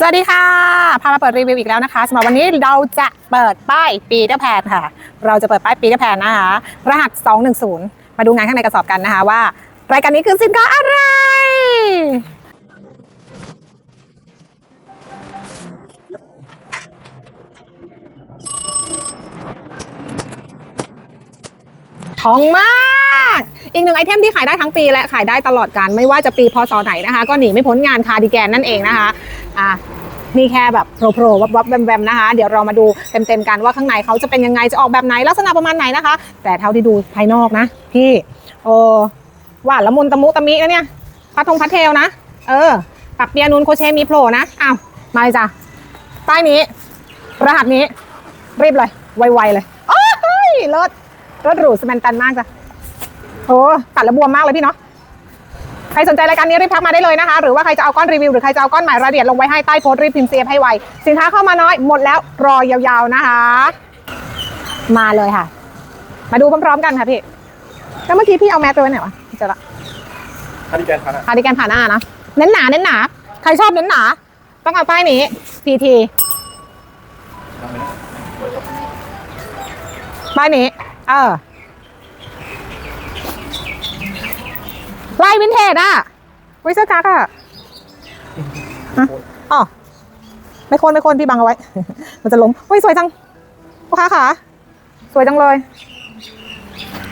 สวัสดีค่ะ พามาเปิดรีวิวอีกแล้วนะคะสำหรับวันนี้เราจะเปิดป้ายปีเตอร์แพนค่ะ เราจะเปิดป้ายปีเตอร์แพนนะคะ รหัส 210 มาดูงานข้างในกระสอบกันนะคะว่า รายการนี้คือสินค้าอะไร ทองมาก อีกหนึ่งไอเทมที่ขายได้ทั้งปีและขายได้ตลอดการไม่ว่าจะปีพศไหนนะคะ ก็หนีไม่พ้นงานคาร์ดิแกนนั่นเองนะคะอะนี่แค่แบบโผล่โผล่วับวับแวมแวมนะคะ เดี๋ยวเรามาดูเต็มๆกันว่าข้างในเขาจะเป็นยังไงจะออกแบบไหนลักษณะประมาณไหนนะคะ แต่เท่าที่ดูภายนอกนะพี่โอ้หวาละมุนตะมุตะมินะเนี่ยพัดทงพัดเทลนะ เออปักเปียนูนโคเชมีโผล่นะอ้าวมาเลยจ้ะป้นี้ รหัสนี้รีบเลย ไวๆเลยโอ้ยเลิศ รถหรูสแมนตันมากจ้ะโอ้ตัดแล้วบวมมากเลยพี่เนาะใครสนใจรายการนี้รีบทักมาได้เลยนะคะ หรือว่าใครจะเอาก้อนรีวิวหรือใครจะเอาก้อนหมายรายละเอียดลงไว้ให้ใต้โพสต์รีบพิมพ์เสียบให้ไว สินค้าเข้ามาน้อยหมดแล้วรอยาวๆนะคะ มาเลยค่ะ มาดูพร้อมๆกันค่ะพี่แล้วเมื่อกี้พี่เอาแมสตัวไว้ไหนวะเจอละคาร์ดิแกนครับคาร์ดิแกนผ่านหน้านะเน้นหนาเน้นหนา ใครชอบเน้นหนา ต้องเอาป้ายนี้ PT ป้ายนี้ เออลายวินเทจอะวิเซอร์กักอะอะอ๋อไม่โคนไม่โคนพี่บังเอาไว้ มันจะล้มเฮ้ยสวยจังลูกค้าค่ะสวยจังเลย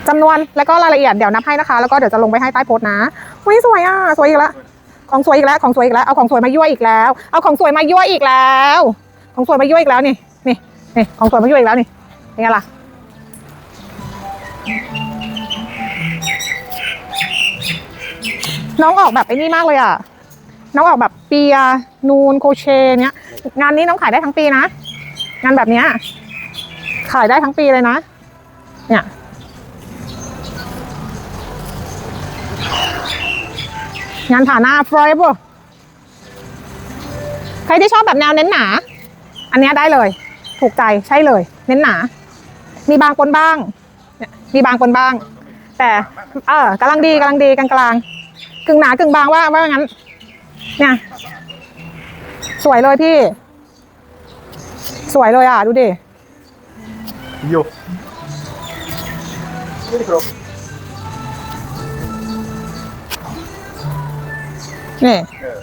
จำนวนแล้วก็รายละเอียดเดี๋ยวนับให้นะคะ แล้วก็เดี๋ยวจะลงไปให้ใต้โพสต์นะเฮ้ยสวยอะสวยอีกแล้วของสวยอีกแล้วของสวยอีกแล้วเอาของสวยมายั่วอีกแล้ว เอาของสวยมายั่วอีกแล้ว ของสวยมายั่วอีกแล้วนี่นี่นี่ของสวยมายั่วอีกแล้วนี่เป็นไงล่ะ น้องออกแบบไอ้นี่มากเลยอะ น้องออกแบบเปีย นูนโคเชเนี้ย งานนี้น้องขายได้ทั้งปีนะ งานแบบเนี้ย ขายได้ทั้งปีเลยนะ เนี่ย งานผ่าหน้า forever ใครที่ชอบแบบแนวเน้นหนา อันเนี้ยได้เลย ถูกใจใช่เลย เน้นหนา มีบางปนบ้าง มีบางปนบ้าง แต่เออกำลังดีกำลังดีกลางกลางๆกึ่งหนากึ่งบางว่าว่างั้น เนี่ย สวยเลยพี่ สวยเลยอะ ดูดิอยู่นี่ครับนี่เออ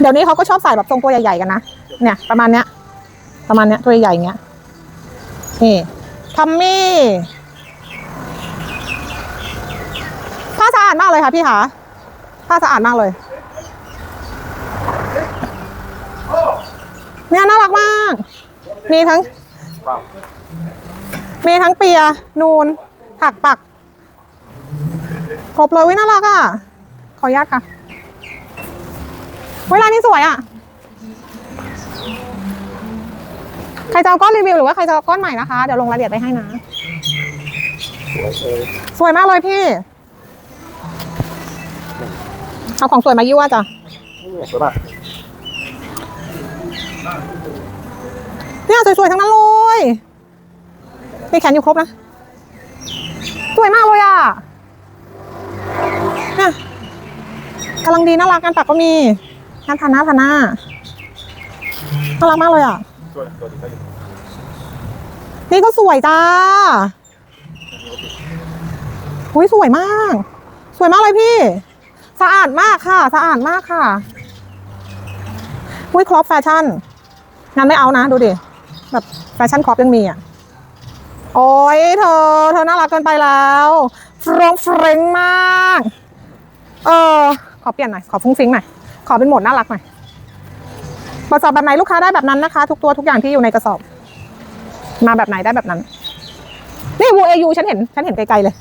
เดี๋ยวนี้เขาก็ชอบใส่แบบทรงตัวใหญ่ๆกันนะ เนี่ย ประมาณเนี้ย ประมาณเนี้ยตัวใหญ่ๆอย่างเงี้ย นี่ทัมมี่ผ้าสะ อาดมากเลยค่ะพี่คะผ้าสะอาดมากเลย เนี่ยน่ารักมาก มีทั้ง มีทั้งเปีย นูน ถักปัก ครบเลยวิน่ารักอะ ขออนุญาตค่ะ เวลานี้สวยอะ ใครจะเอาก้อนรีวิวหรือว่าใครจะเอาก้อนใหม่นะคะ เดี๋ยวลงรายละเอียดไปให้นะ สวยมากเลยพี่ เอาของสวยมายั่วจ้ะสวยมากเนี่ยสวยๆ ทั้งนั้นเลยมีแขนอยู่ครบนะ สวยมากเลยอะเนี่ยกำลังดีน่ารักงานปักก็มีงานทาหน้าทาหน้าน่ารักมากเลยอะสวยสวยดีก็อยู่นี่ก็สวยจ้าหุยสวยมาก สวยมากเลยพี่ สะอาดมากค่ะ สะอาดมากค่ะหุยครอปแฟชั่นงานไม่เอานะดูดิแบบแฟชั่นครอปยังมีอะโอ้ยเธอ เธอน่ารักเกินไปแล้วฟรองเฟรงมาก เออ ขอเปลี่ยนหน่อย ขอฟุ้งฟิ้งหน่อย ขอเป็นโหมดน่ารักหน่อยกระสอบแบบไหนลูกค้าได้แบบนั้นนะคะ ทุกตัวทุกอย่างที่อยู่ในกระสอบ มาแบบไหนได้แบบนั้น นี่วูเอยูฉันเห็น ฉันเห็นไกลๆเลย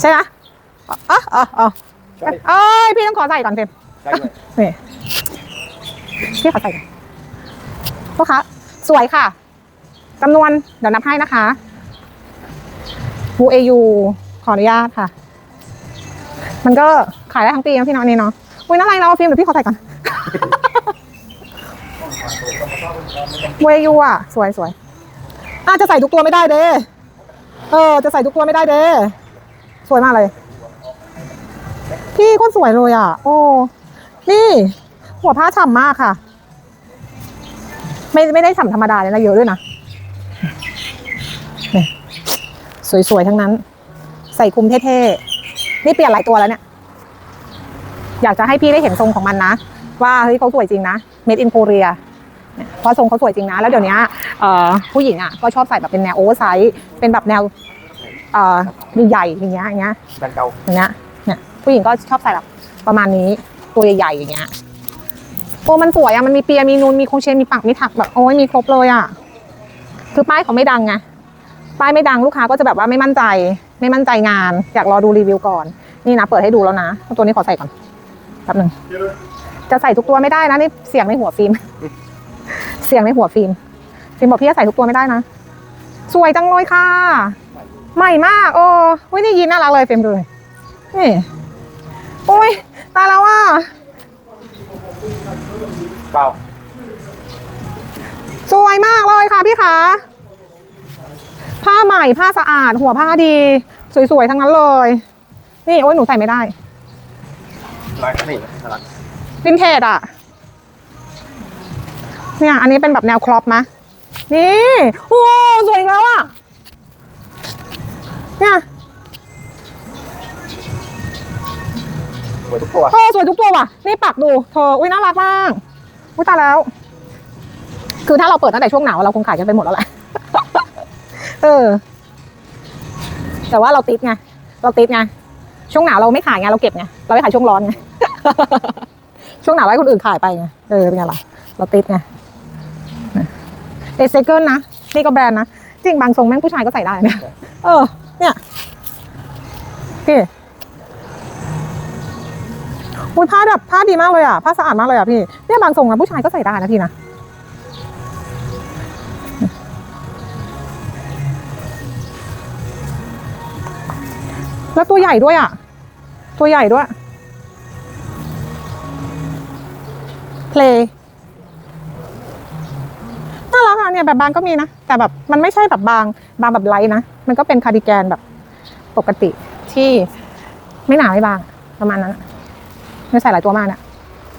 ใช่ไหม อ๋ออ๋ออ๋อใช่เอ้ยพี่ต้องขอใส่ก่อนเต็มใช่เลยนี่พี่ขอใส่ก่อนลูกค้าสวยค่ะจำนวนเดี๋ยวนับให้นะคะวูเอยูขออนุญาตค่ะ มันก็ขายได้ทั้งปีนะพี่เน้องนี่เนาะอุ้ยน่ารักเนาะฟิล์มเดี๋ยวพี่ขอใส่ก่อนเวยูอะ สวยสวยอาจจะใส่ทุกตัวไม่ได้เด้ เออ จะใส่ทุกตัวไม่ได้เด้ สวยมากเลย พี่โคนสวยเลยอะ โอ้ นี่ หัวผ้าฉ่ำมากค่ะ ไม่ไม่ได้ฉ่ำธรรมดาเลยนะเยอะด้วยนะนี่สวยๆทั้งนั้น ใส่คลุมเท่ๆ นี่เปลี่ยนหลายตัวแล้วเนี่ย อยากจะให้พี่ได้เห็นทรงของมันนะ ว่าเฮ้ยเขาสวยจริงนะ made in Korea เนี่ยเพราะทรงเขาสวยจริงนะ แล้วเดี๋ยวนี้เอ่อผู้หญิงอะก็ชอบใส่แบบเป็นแนวโอเวอร์ไซส์เป็นแบบแนวเอ่อใหญ่ๆอย่างเงี้ยอย่างเงี้ยแบรนด์เก่าอย่างเงี้ยเนี่ย ผู้หญิงก็ชอบใส่แบบประมาณนี้ตัวใหญ่ๆอย่างเงี้ยโอ้มันสวยอะมันมีเปียมีนูนมีโคงเชนมีปักมีถักแบบโอ้ยมีครบเลยอะคือป้ายเขาไม่ดังไงป้ายไม่ดังลูกค้าก็จะแบบว่าไม่มั่นใจ ไม่มั่นใจงาน อยากรอดูรีวิวก่อน นี่นะเปิดให้ดูแล้วนะ ตัวนี้ขอใส่ก่อนแป๊บหนึ่งจะใส่ทุกตัวไม่ได้นะนี่เสียงในหัวฟิล์มเสียงในหัวฟิล์มฟิล์มบอกพี่จะใส่ทุกตัวไม่ได้นะสวยจังเลยค่ะ ใหม่มาก โอ้ยนี่ยีนน่ารักเลยฟิล์มดูเลยนี่ อ้ยตายแล้วว่าเก่าสวยมากเลยค่ะพี่ขาผ้าใหม่ผ้าสะอาด หัวผ้าดี สวยๆทั้งนั้นเลย นี่โอ้ยหนูใส่ไม่ได้ลายนี่น่ารักวินเทจอะเนี่ย อันนี้เป็นแบบแนวครอปมะนี่โอ้สวยอีกแล้วอะเนี่ย สวยทุกตัวเออสวยทุกตัวว่ะ นี่ปักดู เธอ อุ้ยน่ารักมาก อุ้ยตายแล้ว คือถ้าเราเปิดตั้งแต่ช่วงหนาวเราคงขายกันไปหมดแล้วแหละ เออ แต่ว่าเราติดไง เราติดไง ช่วงหนาวเราไม่ขายไง เราเก็บไง เราไม่ขายช่วงร้อนไง ช่วงหนาวให้คนอื่นขายไปไง เออ เป็นไงล่ะ เราติดไงเอเซเกิลนะ นี่ก็แบรนด์นะ จริงบางทรงแม่งผู้ชายก็ใส่ได้เนี่ยเออ เนี่ยพี่ อุ้ยผ้าแบบผ้าดีมากเลยอะผ้าสะอาดมากเลยอะพี่เนี่ยบางทรงอะผู้ชายก็ใส่ได้นะพี่นะแล้วตัวใหญ่ด้วยอะ ตัวใหญ่ด้วยเพลน่ารักอะเนี่ยแบบบางก็มีนะ แต่แบบมันไม่ใช่แบบบางบางแบบไลท์นะ มันก็เป็นคาร์ดิแกนแบบปกติที่ไม่หนาไม่บางประมาณนั้น อะไม่ใส่หลายตัวมากเนี่ย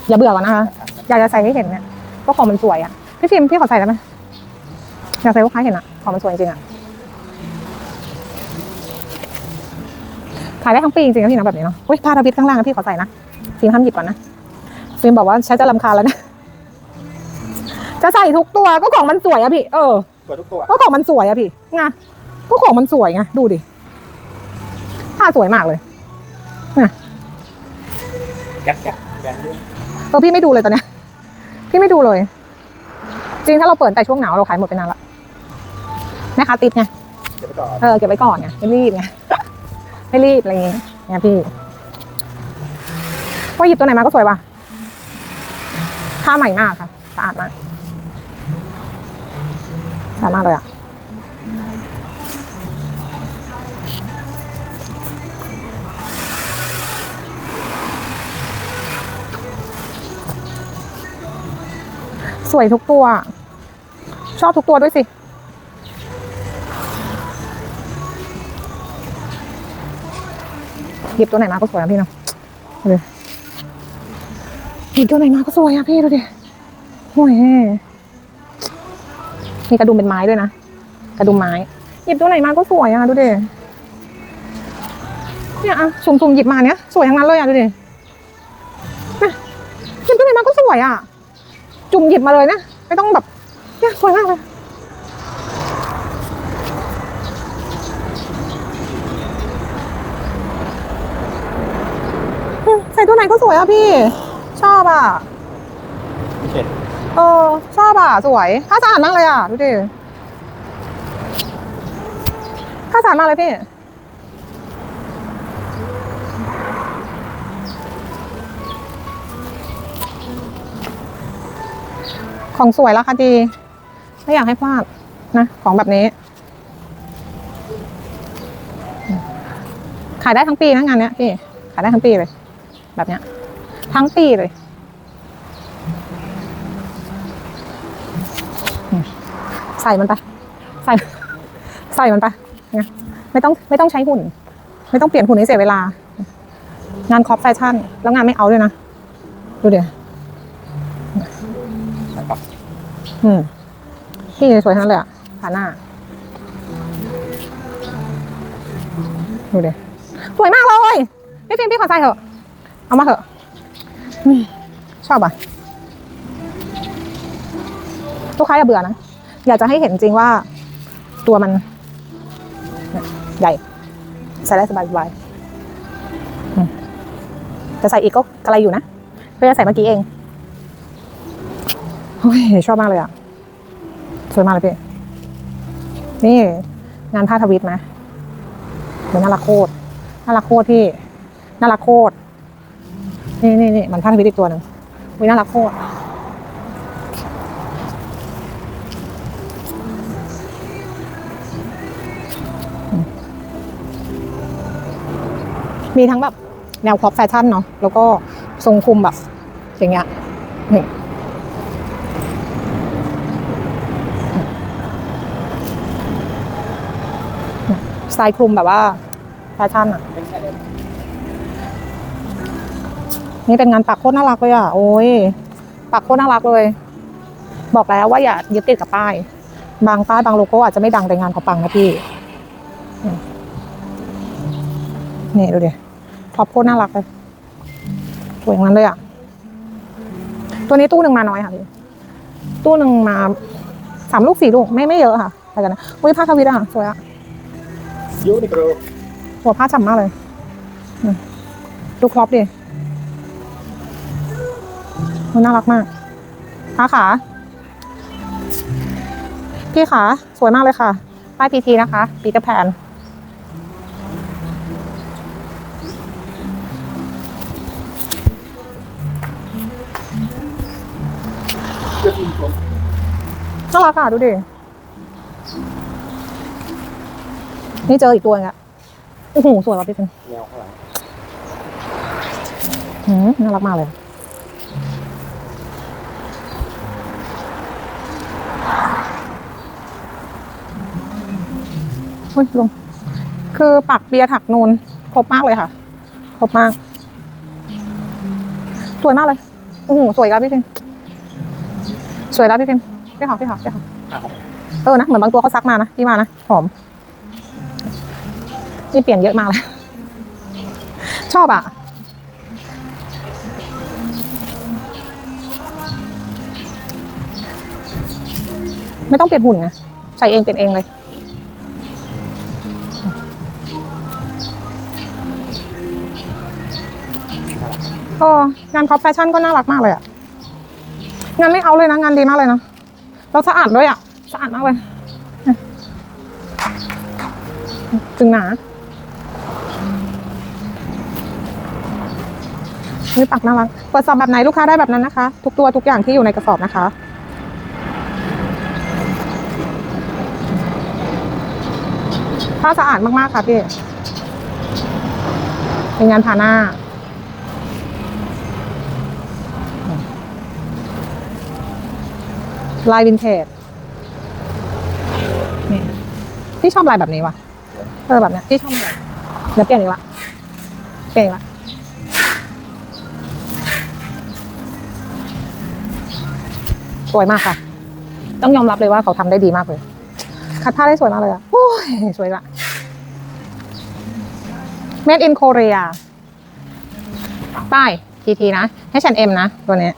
อย่าเบื่อก่อนนะคะอยากจะใส่ให้เห็นเนี่ยก็ของมันสวยอะพี่ฟิล์มพี่ขอใส่ได้ไหมอยากใส่ลูกค้าเห็นอะของมันสวยจริงๆอะขายได้ทั้งปีจริงๆนะพี่นะแบบนี้เนาะอุ้ยผ้าทวิตข้างล่างนะพี่ขอใส่นะฟิล์มห้ามหยิบก่อนนะฟิล์มบอกว่าใช้จะลำคาญแล้วนะจะใส่ทุกตัวก็ของมันสวยอะพี่ เออสวยทุกตัวก็ของมันสวยอะพี่ไงก็ของมันสวยไงดูดิผ้าสวยมากเลย แก๊สแก๊สแบรนด์ด้วยเออพี่ไม่ดูเลยตอนเนี้ยพี่ไม่ดูเลย จริงถ้าเราเปิดแต่ช่วงหนาวเราขายหมดไปนานละแม่ค้าติดไงเดี๋ยวไปต่อเออเก็บไว้ก่อนไงไม่รีบไงไม่รีบอะไรอย่างเงี้ยเนี่ยพี่ว่าหยิบตัวไหนมาก็สวยว่ะผ้าใหม่มากค่ะสะอาดมากสะอาดมากเลยอะ สวยทุกตัว ชอบทุกตัวด้วยสิ หยิบตัวไหนมาก็สวยนะพี่เนาะเอาเลยหยิบตัวไหนมาก็สวยอะพี่ดูดิโอ้ยมีกระดุมเป็นไม้ด้วยนะ กระดุมไม้ หยิบตัวไหนมาก็สวยอะดูดิเนี่ยอะสุ่มๆหยิบมาเนี้ยสวยทั้งนั้นเลยอะดูดิเนี่ยหยิบตัวไหนมาก็สวยอะ จุ่มหยิบมาเลยนะ ไม่ต้องแบบเนี่ยสวยมากเลยอืมใส่ตัวไหนก็สวยอะพี่ ชอบอะโอเคเออชอบอะ สวยผ้าสะอาดมากเลยอะ ดูดิผ้าสะอาดมากเลยพี่ ของสวยราคาดี ไม่อยากให้พลาดนะ ของแบบนี้ ขายได้ทั้งปีนะงานเนี้ยพี่ ขายได้ทั้งปีเลย แบบเนี้ย ทั้งปีเลยใส่มันไป ใส่ ใส่มันไปเนี่ยไม่ต้องไม่ต้องใช้หุ่น ไม่ต้องเปลี่ยนหุ่นให้เสียเวลา งานคอปแฟชั่น แล้วงานไม่เอาด้วยนะ ดูเดี๋ยว อืมพี่สวยทั้งเลยอะผ่าหน้า ดูดิสวยมากเลยพี่ฟิล์มพี่ขอใส่เถอะ เอามาเถอะอืมชอบอะลูกค้าอย่าเบื่อนะ อยากจะให้เห็นจริงว่าตัวมัน ใหญ่ ใส่ได้สบายสบายอืมจะใส่อีกก็กระไรอยู่นะเพื่อจะใส่เมื่อกี้เอง โอ้ยชอบมากเลยอะ สวยมากเลยพี่ นี่ งานผ้าทวิตไหมเดี๋ยวน่ารักโคตรน่ารักโคตรพี่ น่ารักโคตร นี่นี่นี่มันผ้าทวิตอีกตัวหนึ่งวิน่ารักโคตรมีทั้งแบบแนวครอปแฟชั่นเนาะ แล้วก็ทรงคุมแบบ อย่างเงี้ยนี่ สไตล์คลุมแบบว่าแฟชั่นอะนี่เป็นงานปักโคตรน่ารักเลยอะ โอ้ยปักโคตรน่ารักเลย บอกแล้วว่าอย่ายึดติดกับป้าย บางป้ายบางโลโก้อาจจะไม่ดังแต่งานเขาปังนะพี่ นี่ดูดิท็อปโคตรน่ารักเลยสวยอย่างนั้นเลยอะ ตัวนี้ตู้หนึ่งมาน้อยค่ะพี่ ตู้หนึ่งมาสามลูกสี่ลูกไม่ไม่เยอะค่ะอะไปกันนะอุ้ยผ้าทวิตอะ สวยอะ ยูนิโคลหัวผ้าฉ่ำมากเลย ดูครอปดิมันน่ารักมากขาขา พี่ขา สวยมากเลยค่ะ ป้ายพีทีนะคะ ปีเตอร์แพนยูนิโคลน่ารักอะดูดิ นี่เจออีกตัวนึงอะโอ้โหสวยว่ะพี่เป็นแนวข้างหลังหืมน่ารักมากเลยอุ้ยลง คือปักเบียร์ถักนูนครบมากเลยค่ะ ครบมาก สวยมากเลย โอ้โห สวยครับพี่พิมสวยแล้วพี่พิมพี่หอมพี่หอมพี่หอมเออนะ เหมือนบางตัวเขาซักมานะ พี่มานะ หอม นี่เปลี่ยนเยอะมากเลยชอบอะ ไม่ต้องเปลี่ยนหุ่นไงใส่เองเป็นเองเลยก็งานคอปแฟชั่นก็น่ารักมากเลยอะงานไม่เอาเลยนะ งานดีมากเลยนะแล้วสะอาดด้วยอะสะอาดมากเลยจึงหนา นี่ปักน่ารักเปิดสอบแบบไหนลูกค้าได้แบบนั้นนะคะ ทุกตัวทุกอย่างที่อยู่ในกระสอบนะคะ ผ้าสะอาดมากๆค่ะพี่เป็นงานผ่าหน้าลายวินเทจนี่พี่ชอบลายแบบนี้วะเออแบบเนี้ยพี่ชอบแบบเดี๋ยวเปลี่ยนอีกละเปลี่ยนอีกละ สวยมากค่ะ ต้องยอมรับเลยว่าเขาทำได้ดีมากเลย คัดผ้าได้สวยมากเลยอะโอ้ยสวยละ Made in Korea ป้าย TT นะ H&M นะตัวเนี้ย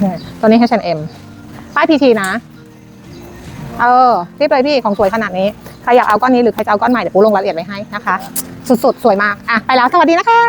เนี่ยตัวนี้ H&M ป้าย PT นะ เออรีบเลยพี่ของสวยขนาดนี้ ใครอยากเอาก้อนนี้หรือใครจะเอาก้อนใหม่เดี๋ยวปูลงรายละเอียดไว้ให้นะคะ สุดๆ สวยมาก อะ ไปแล้ว สวัสดีนะคะ